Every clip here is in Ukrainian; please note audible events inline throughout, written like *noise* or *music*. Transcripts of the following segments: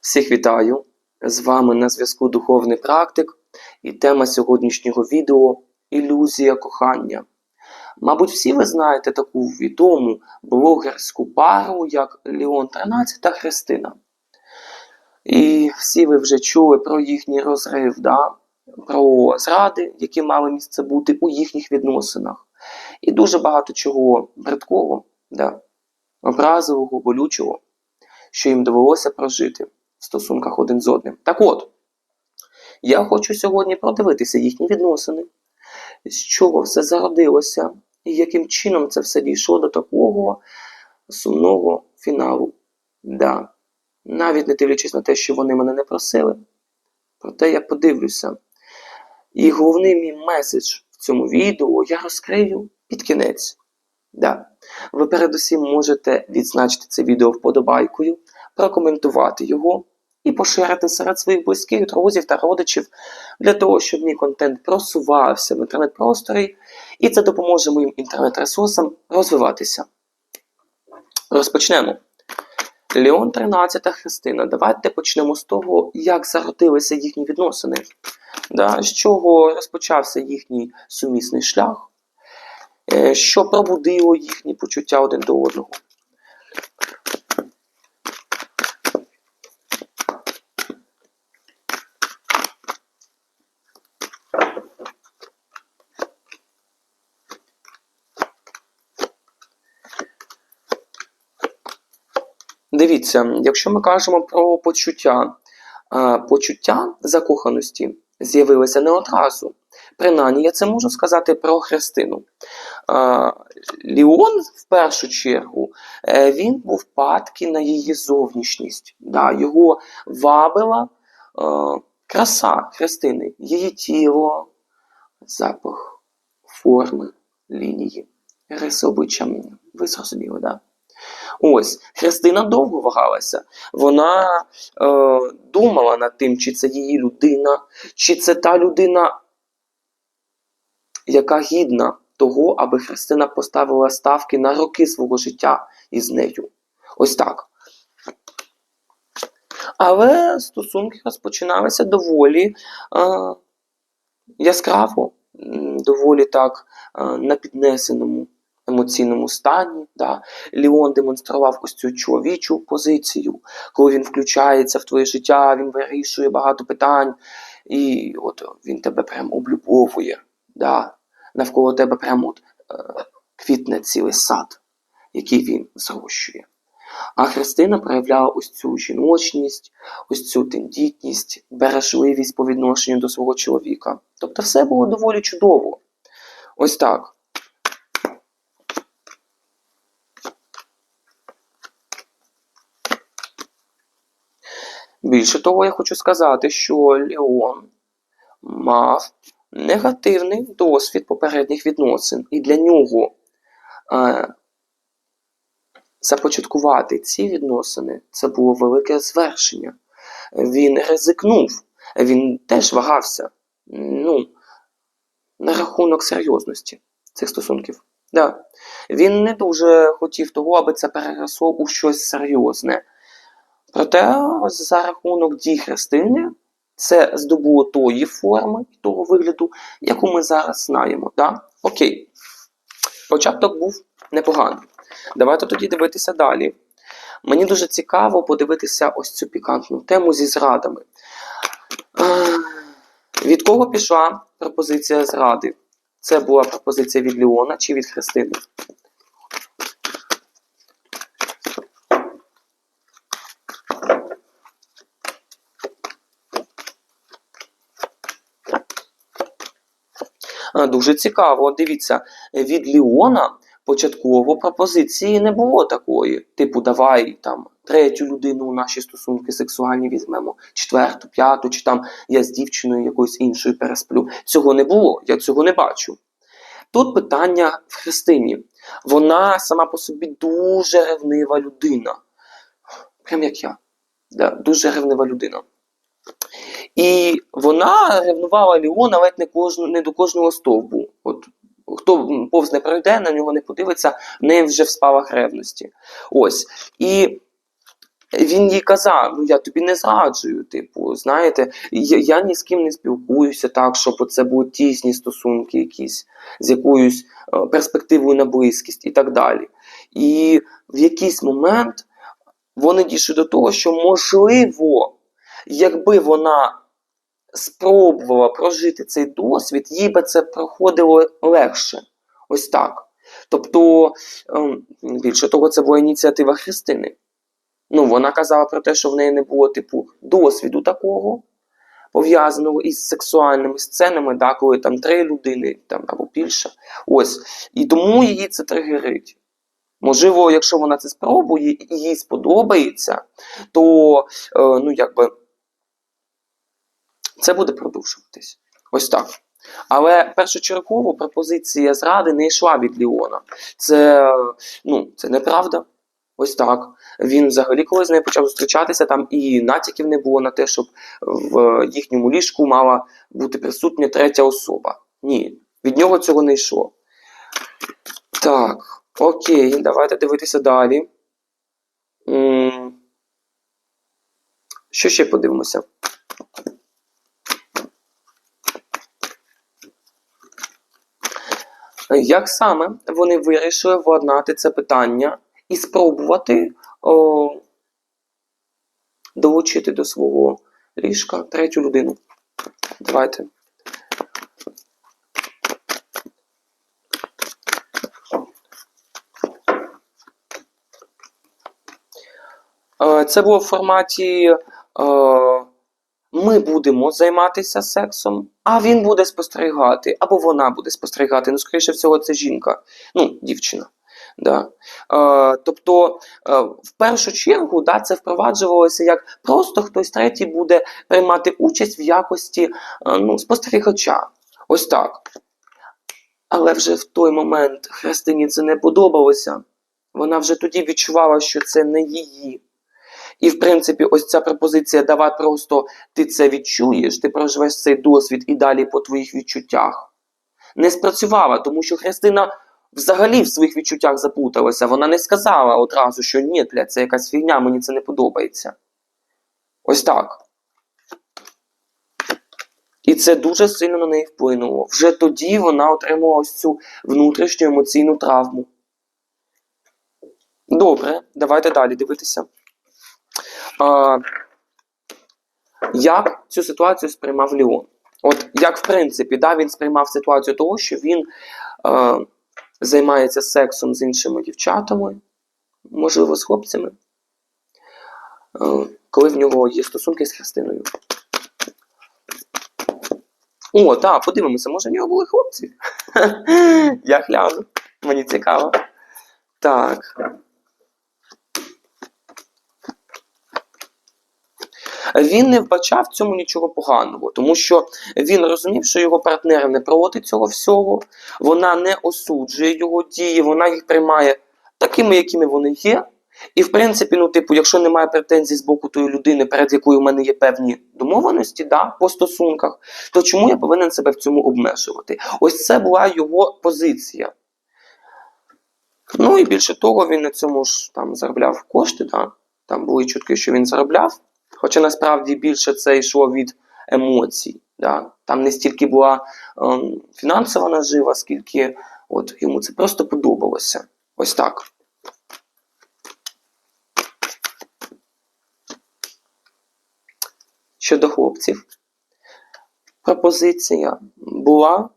Всіх вітаю! З вами на зв'язку Духовний Практик і тема сьогоднішнього відео Ілюзія кохання. Мабуть, всі ви знаєте таку відому блогерську пару, як Леон 13 та Христина. І всі ви вже чули про їхній розрив, да? про зради, які мали місце бути у їхніх відносинах. І дуже багато чого бридкого, да? образливого, болючого, що їм довелося прожити в стосунках один з одним. Так от, я хочу сьогодні продивитися їхні відносини, з чого все зародилося, і яким чином це все дійшло до такого сумного фіналу. Да. Навіть не дивлячись на те, що вони мене не просили. Проте я подивлюся. І головний мій меседж в цьому відео я розкрию під кінець. Да. Ви передусім можете відзначити це відео вподобайкою, прокоментувати його і поширити серед своїх близьких друзів та родичів для того, щоб мій контент просувався в інтернет-просторі, і це допоможе моїм інтернет-ресурсам розвиватися. Розпочнемо. Леон 13 та Христина. Давайте почнемо з того, як зародилися їхні відносини, да, з чого розпочався їхній сумісний шлях, е, що пробудило їхні почуття один до одного. Дивіться, якщо ми кажемо про почуття, почуття закоханості з'явилися не одразу. Принаймні, я це можу сказати про Христину. Ліон, в першу чергу, е, він був падкий на її зовнішність. Да, Його вабила е, краса Христини, її тіло, запах, форми, лінії, риси обличчя. Ви зрозуміли, да? Ось, Христина довго вагалася. Вона е, думала над тим, чи це її людина, чи це та людина, яка гідна того, аби Христина поставила ставки на роки свого життя із нею. Ось так. Але стосунки розпочиналися доволі е, яскраво, доволі так е, на піднесеному емоційному стані. Да? Ліон демонстрував ось цю чоловічу позицію, коли він включається в твоє життя, він вирішує багато питань, і от він тебе прям облюбовує. Да? Навколо тебе прямо от, е, квітне цілий сад, який він зрощує. А Христина проявляла ось цю жіночність, ось цю тендітність, бережливість по відношенню до свого чоловіка. Тобто все було доволі чудово. Ось так. Більше того, я хочу сказати, що Леон мав негативний досвід попередніх відносин, і для нього е, започаткувати ці відносини це було велике звершення. Він ризикнув, він теж вагався ну, на рахунок серйозності цих стосунків. Да. Він не дуже хотів того, аби це переросло у щось серйозне. Проте, за рахунок дій Христини, це здобуло тої форми того вигляду, яку ми зараз знаємо. Да? Окей. Початок був непоганий. Давайте тоді дивитися далі. Мені дуже цікаво подивитися ось цю пікантну тему зі зрадами. Від кого пішла пропозиція зради? Це була пропозиція від Леона чи від Христини? Дуже цікаво. Дивіться, від Ліона початково пропозиції не було такої. Типу, давай там третю людину у наші стосунки сексуальні візьмемо, четверту, п'яту, чи там я з дівчиною якоюсь іншою пересплю. Цього не було, я цього не бачу. Тут питання в Христині. Вона сама по собі дуже ревнива людина. Прям як я. Да, дуже ревнива людина. І вона ревнувала Ліона ледь не, кожну, не до кожного стовбу. От, хто повз не пройде, на нього не подивиться, в неї вже в спалах ревності. Ось. І він їй казав: ну я тобі не зраджую. Типу, знаєте, я, я ні з ким не спілкуюся так, щоб це були тісні стосунки, якісь з якоюсь е, перспективою на близькість і так далі. І в якийсь момент вони дійшли до того, що можливо, якби вона спробувала прожити цей досвід, їй би це проходило легше. Ось так. Тобто, ем, більше того, це була ініціатива Христини. Ну, вона казала про те, що в неї не було, типу, досвіду такого, пов'язаного із сексуальними сценами, да, коли там три людини там, або більше. Ось. І тому її це тригерить. Можливо, якщо вона це спробує і їй сподобається, то е, ну, якби, це буде продовжуватись. Ось так. Але першочергово пропозиція зради не йшла від Ліона. Це, ну, це неправда. Ось так. Він взагалі, коли з нею почав зустрічатися, там і натяків не було на те, щоб в їхньому ліжку мала бути присутня третя особа. Ні, від нього цього не йшло. Так, окей, давайте дивитися далі. Що ще подивимося? Як саме вони вирішили владнати це питання і спробувати о, долучити до свого ліжка третю людину? Давайте. Е, Це було в форматі е, ми будемо займатися сексом, а він буде спостерігати, або вона буде спостерігати. Ну, скоріше всього, це жінка, ну, дівчина. Да? Е, тобто, е, в першу чергу, да, це впроваджувалося як просто хтось третій буде приймати участь в якості е, ну, спостерігача. Ось так. Але вже в той момент Христині це не подобалося. Вона вже тоді відчувала, що це не її. І, в принципі, ось ця пропозиція давай просто ти це відчуєш, ти проживеш цей досвід і далі по твоїх відчуттях. Не спрацювала, тому що Христина взагалі в своїх відчуттях заплуталася. Вона не сказала одразу, що ні, бля, це якась фігня, мені це не подобається. Ось так. І це дуже сильно на неї вплинуло. Вже тоді вона отримала ось цю внутрішню емоційну травму. Добре, давайте далі дивитися. Як цю ситуацію сприймав Леон? От як, в принципі, да, він сприймав ситуацію того, що він е, займається сексом з іншими дівчатами, можливо, з хлопцями, е, коли в нього є стосунки з Христиною. О, так, подивимося, може в нього були хлопці? *laughs* Я гляну. Мені цікаво. Так. Він не вбачав цьому нічого поганого, тому що він розумів, що його партнер не проти цього всього, вона не осуджує його дії, вона їх приймає такими, якими вони є. І, в принципі, ну, типу, якщо немає претензій з боку тої людини, перед якою в мене є певні домовленості да, по стосунках, то чому я повинен себе в цьому обмежувати? Ось це була його позиція. Ну і більше того, він на цьому ж там заробляв кошти, да? там були чутки, що він заробляв. Хоча насправді більше це йшло від емоцій. Да? Там не стільки була ем, фінансова нажива, скільки от, йому це просто подобалося. Ось так. Щодо хлопців, пропозиція була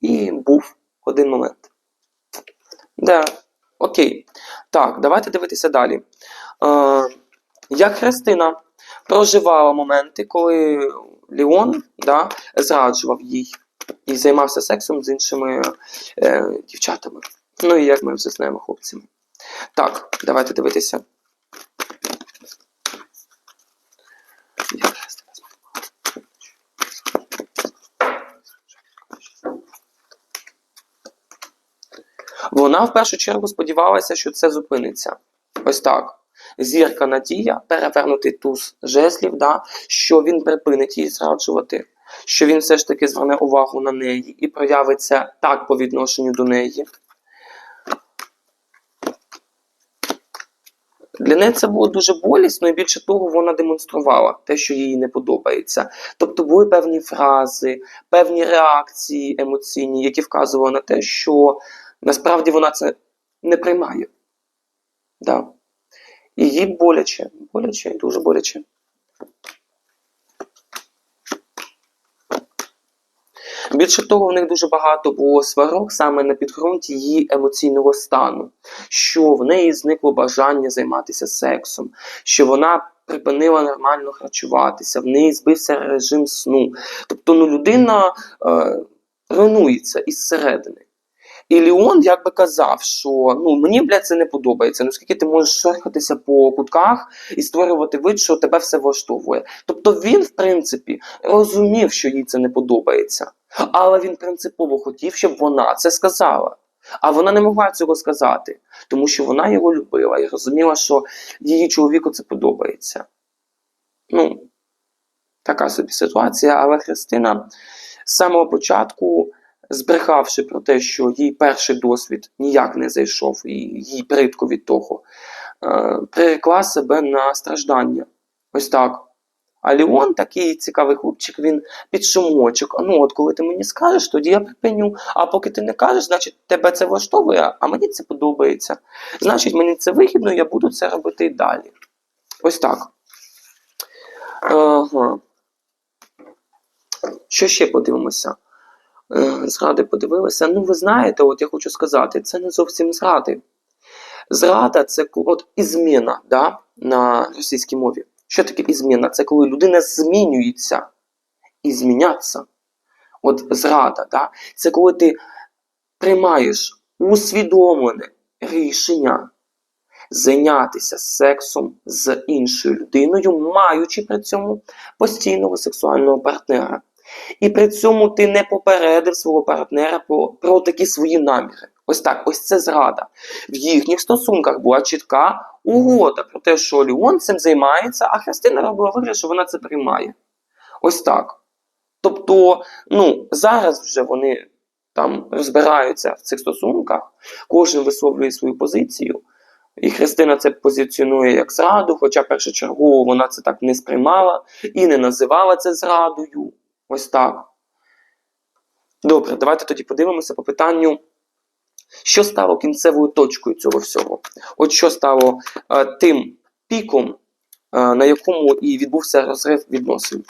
і був один момент. Да, окей. Так, давайте дивитися далі. Е, як Христина проживала моменти, коли Леон да, зраджував їй і займався сексом з іншими е, дівчатами. Ну і як ми вже знаємо хлопцями. Так, давайте дивитися. Вона в першу чергу сподівалася, що це зупиниться. Ось так. Зірка Надія, перевернутий туз жезлів, да, що він припинить її зраджувати, що він все ж таки зверне увагу на неї і проявиться так по відношенню до неї. Для неї це було дуже болісно, і більше того, вона демонструвала те, що їй не подобається. Тобто були певні фрази, певні реакції емоційні, які вказували на те, що насправді вона це не приймає. Да. І їй боляче, боляче і дуже боляче. Більше того, в них дуже багато було сварок саме на підґрунті її емоційного стану, що в неї зникло бажання займатися сексом, що вона припинила нормально харчуватися, в неї збився режим сну. Тобто ну, людина е, руйнується із середини. І Леон якби казав, що ну мені блядь, це не подобається. наскільки ти можеш шорхатися по кутках і створювати вид, що тебе все влаштовує. Тобто він, в принципі, розумів, що їй це не подобається, але він принципово хотів, щоб вона це сказала. А вона не могла цього сказати, тому що вона його любила і розуміла, що її чоловіку це подобається. Ну, така собі ситуація, але Христина з самого початку збрехавши про те, що їй перший досвід ніяк не зайшов, і їй притко від того, е, прирекла себе на страждання. Ось так. А Леон такий цікавий хлопчик, він під шумочок. Ну от коли ти мені скажеш, тоді я припиню. А поки ти не кажеш, значить тебе це влаштовує, а мені це подобається. Значить, мені це вигідно, я буду це робити і далі. Ось так. Ага. Що ще подивимося? Е, зради подивилися. Ну, ви знаєте, от я хочу сказати, це не зовсім зради. Зрада це от ізміна да, на російській мові. Що таке ізміна? Це коли людина змінюється і змінятися. От зрада, да? це коли ти приймаєш усвідомлене рішення зайнятися сексом з іншою людиною, маючи при цьому постійного сексуального партнера. І при цьому ти не попередив свого партнера про, про такі свої наміри. Ось так, ось це зрада. В їхніх стосунках була чітка угода про те, що Леон цим займається, а Христина робила вигляд, що вона це приймає. Ось так. Тобто, ну, зараз вже вони там розбираються в цих стосунках, кожен висловлює свою позицію. І Христина це позиціонує як зраду, хоча першочергово вона це так не сприймала і не називала це зрадою. Ось так. Добре, давайте тоді подивимося по питанню, що стало кінцевою точкою цього всього. От що стало е, тим піком, е, на якому і відбувся розрив відносин.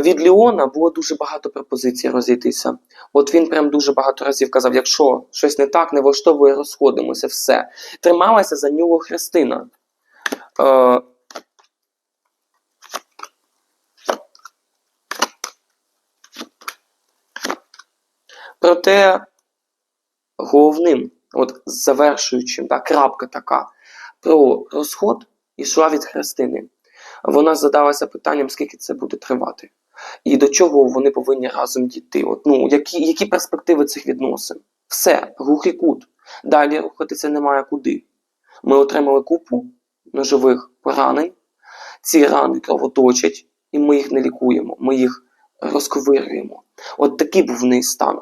Від Леона було дуже багато пропозицій розійтися. От він прям дуже багато разів казав: якщо щось не так, не влаштовує, розходимося, все. Трималася за нього Христина. Е, Проте головним, от завершуючим, так, крапка така, про розход йшла від Христини. Вона задалася питанням, скільки це буде тривати і до чого вони повинні разом дійти. От, ну, Які які перспективи цих відносин? Все, глухий кут. Далі рухатися немає куди. Ми отримали купу ножових поранень, ці рани кровоточать, і ми їх не лікуємо, ми їх розковирюємо. От такий був в неї стан.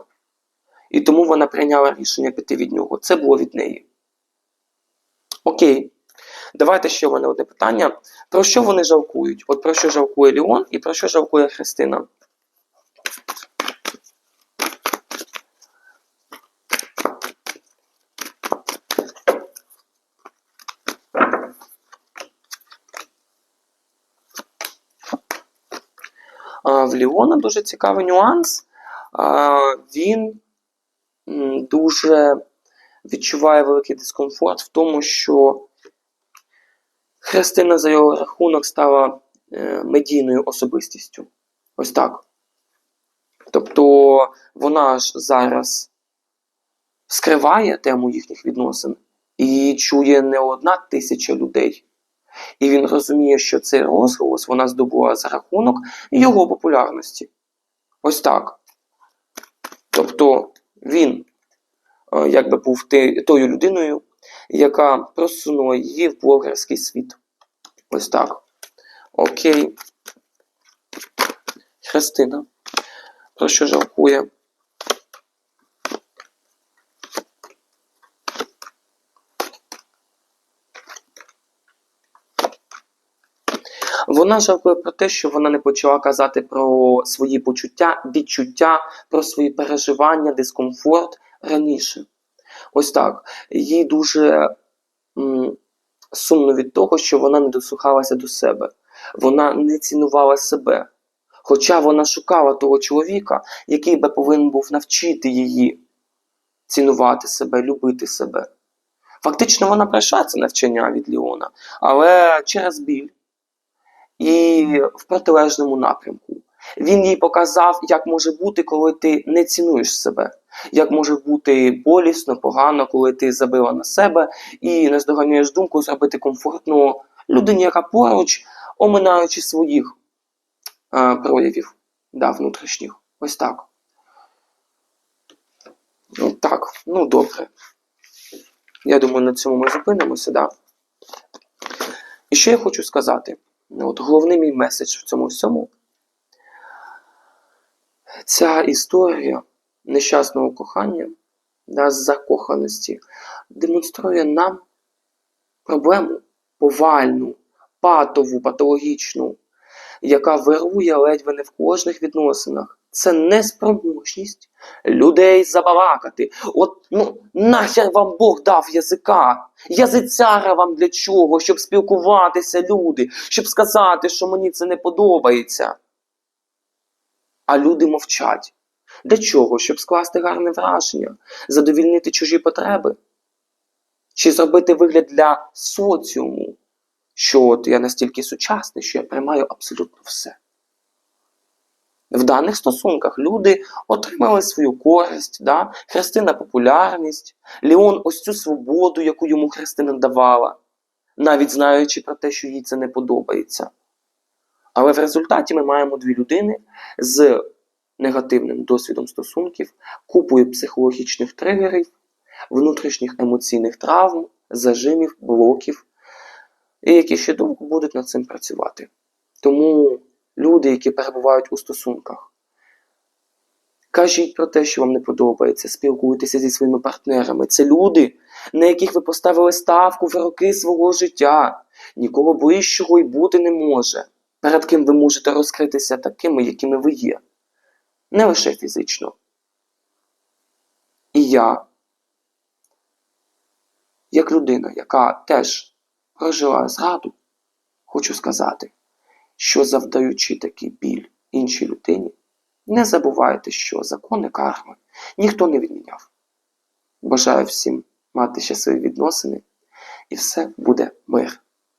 І тому вона прийняла рішення піти від нього. Це було від неї. Окей. Давайте ще в мене одне питання. Про що вони жалкують? От про що жалкує Ліон і про що жалкує Христина? В Ліона дуже цікавий нюанс. Він дуже відчуває великий дискомфорт в тому, що Христина за його рахунок стала е, медійною особистістю. Ось так. Тобто вона ж зараз скриває тему їхніх відносин і чує не одна тисяча людей. І він розуміє, що цей розголос вона здобула за рахунок його популярності. Ось так. Тобто він, е, якби був тою людиною, яка просунула її в блогерський світ. Ось так. Окей. Христина. Про що жалкує? Вона жалкує про те, що вона не почала казати про свої почуття, відчуття, про свої переживання, дискомфорт раніше. Ось так. Їй дуже м, сумно від того, що вона не дослухалася до себе. Вона не цінувала себе. Хоча вона шукала того чоловіка, який би повинен був навчити її цінувати себе, любити себе. Фактично, вона пройшла це навчання від Ліона, але через біль і в протилежному напрямку. Він їй показав, як може бути, коли ти не цінуєш себе, як може бути болісно, погано, коли ти забила на себе і не здоганюєш думку зробити комфортно людині, яка поруч, оминаючи своїх е, проявів да, внутрішніх. Ось так. Ну, так, ну добре. Я думаю, на цьому ми зупинимося, да? І що я хочу сказати? Ну, От головний мій меседж в цьому всьому. Ця історія нещасного кохання, да, закоханості, демонструє нам проблему повальну, патову, патологічну, яка вирує ледве не в кожних відносинах. Це неспроможність людей забалакати. От ну нахер вам Бог дав язика. Язицяра вам для чого? Щоб спілкуватися люди, щоб сказати, що мені це не подобається. А люди мовчать. Для чого? Щоб скласти гарне враження, задовільнити чужі потреби? Чи зробити вигляд для соціуму, що от я настільки сучасний, що я приймаю абсолютно все. В даних стосунках люди отримали свою користь, да? Христина популярність, Леон ось цю свободу, яку йому Христина давала, навіть знаючи про те, що їй це не подобається. Але в результаті ми маємо дві людини з негативним досвідом стосунків, купою психологічних тригерів, внутрішніх емоційних травм, зажимів, блоків, і які ще довго будуть над цим працювати. Тому люди, які перебувають у стосунках, кажіть про те, що вам не подобається, спілкуйтеся зі своїми партнерами. Це люди, на яких ви поставили ставку в роки свого життя. Нікого ближчого й бути не може, перед ким ви можете розкритися такими, якими ви є. Не лише фізично. І я, як людина, яка теж прожила зраду, хочу сказати, що завдаючи такий біль іншій людині, не забувайте, що закони карми ніхто не відміняв. Бажаю всім мати щасливі відносини, і все буде мир.